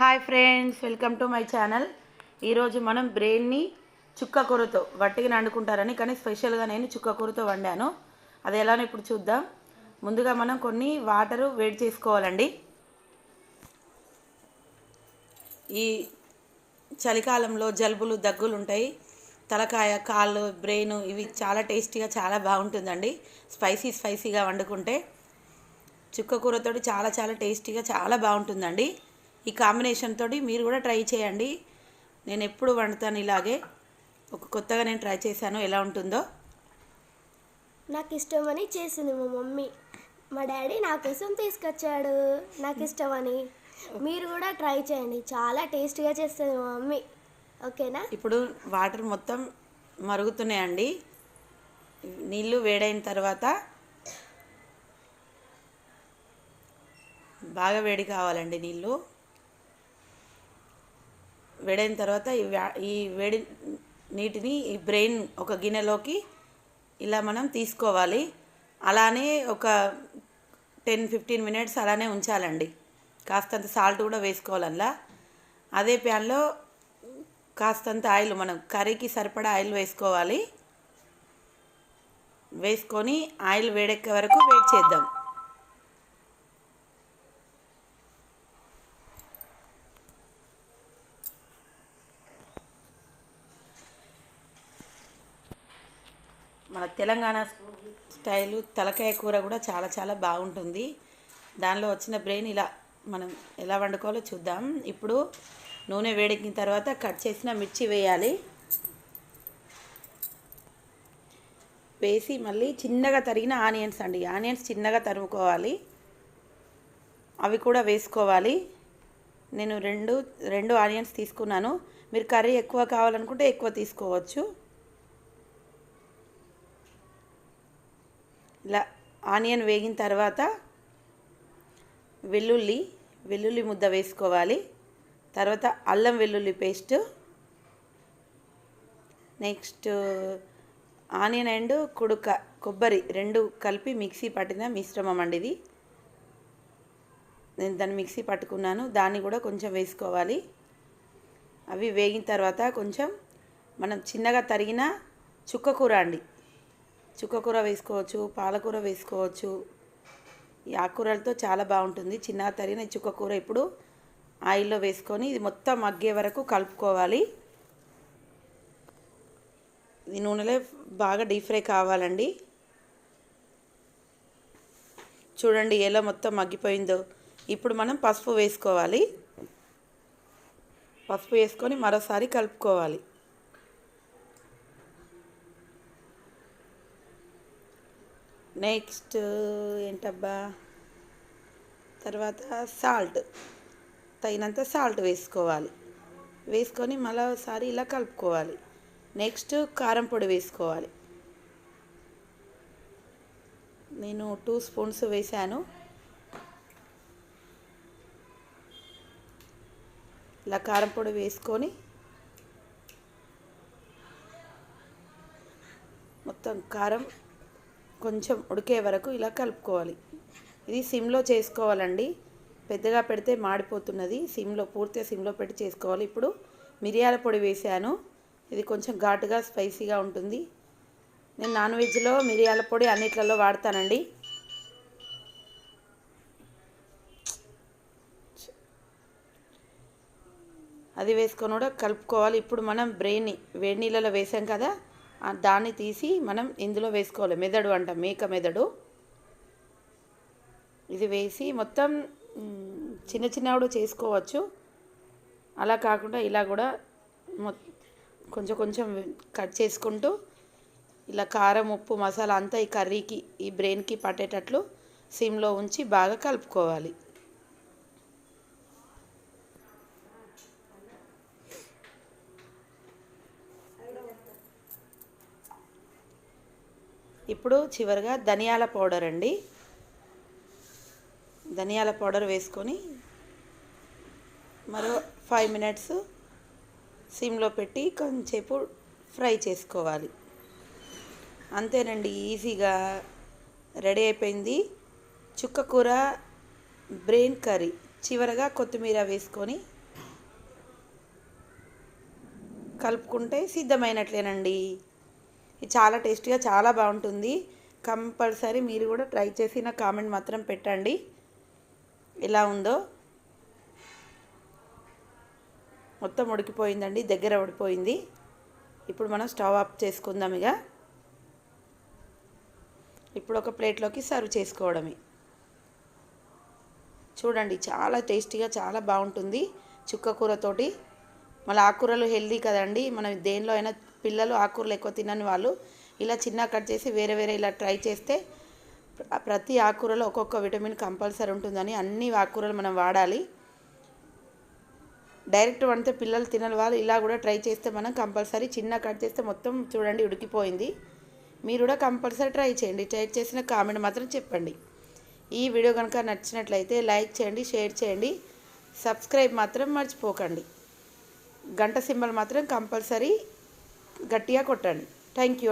Hi friends welcome to my channel ఈరోజు మనం బ్రెయిన్ని చుక్క కూరతో వట్టిగా వండుకుంటారని కానీ స్పెషల్గా నేను చుక్క కూరతో వండాను. అది ఎలానో ఇప్పుడు చూద్దాం. ముందుగా మనం కొన్ని వాటరు వేడి చేసుకోవాలండి. ఈ చలికాలంలో జలుబులు దగ్గులు ఉంటాయి. తలకాయ కాళ్ళు బ్రెయిన్ ఇవి చాలా టేస్టీగా చాలా బాగుంటుందండి. స్పైసీ స్పైసీగా వండుకుంటే చుక్క కూరతోటి చాలా చాలా టేస్టీగా చాలా బాగుంటుందండి. ఈ కాంబినేషన్ తోటి మీరు కూడా ట్రై చేయండి. నేను ఎప్పుడు వండుతాను ఇలాగే. ఒక కొత్తగా నేను ట్రై చేశాను ఎలా ఉంటుందో. నాకు ఇష్టమని చేసింది మా మమ్మీ. మా డాడీ నా కోసం తీసుకొచ్చాడు. నాకు ఇష్టమని. మీరు కూడా ట్రై చేయండి. చాలా టేస్ట్గా చేస్తుంది మా మమ్మీ. ఓకేనా? ఇప్పుడు వాటర్ మొత్తం మరుగుతున్నాయండి. నీళ్ళు వేడైన తర్వాత బాగా వేడి కావాలండి నీళ్ళు. వేడైన తర్వాత ఈ ఈ వేడి నీటిని ఈ బ్రెయిన్ ఒక గిన్నెలోకి ఇలా మనం తీసుకోవాలి. అలానే ఒక టెన్ ఫిఫ్టీన్ మినిట్స్ అలానే ఉంచాలండి. కాస్తంత సాల్ట్ కూడా వేసుకోవాలి అదే ప్యాన్లో కాస్తంత ఆయిల్ మనం కర్రీకి సరిపడా ఆయిల్ వేసుకోవాలి. వేసుకొని ఆయిల్ వేడెక్కే వరకు వెయిట్ చేద్దాం. మన తెలంగాణ స్టైలు తలకాయ కూర కూడా చాలా చాలా బాగుంటుంది. దానిలో వచ్చిన బ్రెయిన్ ఇలా మనం ఎలా వండుకోవాలో చూద్దాం. ఇప్పుడు నూనె వేడెక్కిన తర్వాత కట్ చేసిన మిర్చి వేయాలి. వేసి మళ్ళీ చిన్నగా తరిగిన ఆనియన్స్ అండి. ఆనియన్స్ చిన్నగా తరుముకోవాలి. అవి కూడా వేసుకోవాలి. నేను రెండు రెండు ఆనియన్స్ తీసుకున్నాను. మీరు కర్రీ ఎక్కువ కావాలనుకుంటే ఎక్కువ తీసుకోవచ్చు. ఇలా ఆనియన్ వేగిన తర్వాత వెల్లుల్లి వెల్లుల్లి ముద్ద వేసుకోవాలి. తర్వాత అల్లం వెల్లుల్లి పేస్ట్. నెక్స్ట్ ఆనియన్ అండ్ కుడుక కొబ్బరి రెండు కలిపి మిక్సీ పట్టిన మిశ్రమం అండి ఇది. నేను దాన్ని మిక్సీ పట్టుకున్నాను. దాన్ని కూడా కొంచెం వేసుకోవాలి. అవి వేగిన తర్వాత కొంచెం మనం చిన్నగా తరిగిన చుక్క కూర అండి. చుక్కకూర వేసుకోవచ్చు పాలకూర వేసుకోవచ్చు. ఈ ఆకుకూరలతో చాలా బాగుంటుంది. చిన్న తరిగిన ఈ చుక్కకూర ఇప్పుడు ఆయిల్లో వేసుకొని ఇది మొత్తం మగ్గే వరకు కలుపుకోవాలి. ఈ నూనెలో బాగా డీప్ ఫ్రై కావాలండి. చూడండి ఎలా మొత్తం మగ్గిపోయిందో. ఇప్పుడు మనం పసుపు వేసుకోవాలి. పసుపు వేసుకొని మరోసారి కలుపుకోవాలి. నెక్స్ట్ ఏంటబ్బా? తర్వాత సాల్ట్. తగినంత సాల్ట్ వేసుకోవాలి. వేసుకొని మళ్ళీ ఒకసారి ఇలా కలుపుకోవాలి. నెక్స్ట్ కారం పొడి వేసుకోవాలి. నేను టూ స్పూన్స్ వేసాను ఇలా కారం పొడి వేసుకొని మొత్తం కారం కొంచెం ఉడికే వరకు ఇలా కలుపుకోవాలి. ఇది సిమ్లో చేసుకోవాలండి. పెద్దగా పెడితే మాడిపోతున్నది. సిమ్లో పూర్తిగా సిమ్లో పెట్టి చేసుకోవాలి. ఇప్పుడు మిరియాల పొడి వేసాను. ఇది కొంచెం ఘాటుగా స్పైసీగా ఉంటుంది. నేను నాన్ వెజ్లో మిరియాల పొడి అన్నిట్లలో వాడతానండి. అది వేసుకొని కూడా కలుపుకోవాలి. ఇప్పుడు మనం బ్రెయిన్ని వేడి నీళ్ళలో వేసాం కదా దాన్ని తీసి మనం ఇందులో వేసుకోవాలి. మెదడు అంట మేక మెదడు. ఇది వేసి మొత్తం చిన్న చిన్న కూడా చేసుకోవచ్చు. అలా కాకుండా ఇలా కూడా మొ కొంచెం కొంచెం కట్ చేసుకుంటూ ఇలా కారం ఉప్పు మసాలా అంతా ఈ కర్రీకి ఈ బ్రెయిన్కి పట్టేటట్లు సిమ్లో ఉంచి బాగా కలుపుకోవాలి. ఇప్పుడు చివరిగా ధనియాల పౌడర్ అండి. ధనియాల పౌడర్ వేసుకొని మరో ఫైవ్ మినిట్స్ సిమ్లో పెట్టి కొంచెంసేపు ఫ్రై చేసుకోవాలి. అంతేనండి ఈజీగా రెడీ అయిపోయింది. చుక్క కూర బ్రెయిన్ కర్రీ. చివరగా కొత్తిమీర వేసుకొని కలుపుకుంటే సిద్ధమైనట్లేనండి. చాలా టేస్టీగా చాలా బాగుంటుంది. కంపల్సరీ మీరు కూడా ట్రై చేసి నా కామెంట్ మాత్రం పెట్టండి. ఎలా ఉందో. మొత్తం ఉడికిపోయిందండి దగ్గర ఉడిపోయింది ఇప్పుడు మనం స్టవ్ ఆఫ్ చేసుకుందాం ఇక. ఇప్పుడు ఒక ప్లేట్లోకి సర్వ్ చేసుకోవడమే. చూడండి చాలా టేస్టీగా చాలా బాగుంటుంది. చుక్క కూరతోటి. మళ్ళీ ఆకుకూరలు హెల్దీ కదండి. మనం దేనిలో అయినా పిల్లలు ఆకుకూరలు ఎక్కువ తినని వాళ్ళు ఇలా చిన్న కట్ చేసి వేరే వేరే ఇలా ట్రై చేస్తే ప్రతి ఆకుకూరలో ఒక్కొక్క విటమిన్ కంపల్సరీ ఉంటుందని అన్ని ఆకుకూరలు మనం వాడాలి. డైరెక్ట్ వండితే పిల్లలు తినని వాళ్ళు ఇలా కూడా ట్రై చేస్తే మనం కంపల్సరీ చిన్న కట్ చేస్తే మొత్తం చూడండి ఉడికిపోయింది. మీరు కూడా కంపల్సరీ ట్రై చేయండి. ట్రై చేసిన కామెంట్ మాత్రం చెప్పండి. ఈ వీడియో కనుక నచ్చినట్లయితే లైక్ చేయండి షేర్ చేయండి సబ్స్క్రైబ్ మాత్రం మర్చిపోకండి. గంట సింబల్ మాత్రం కంపల్సరీ గట్టిగా కొట్టండి థ్యాంక్ యూ అండి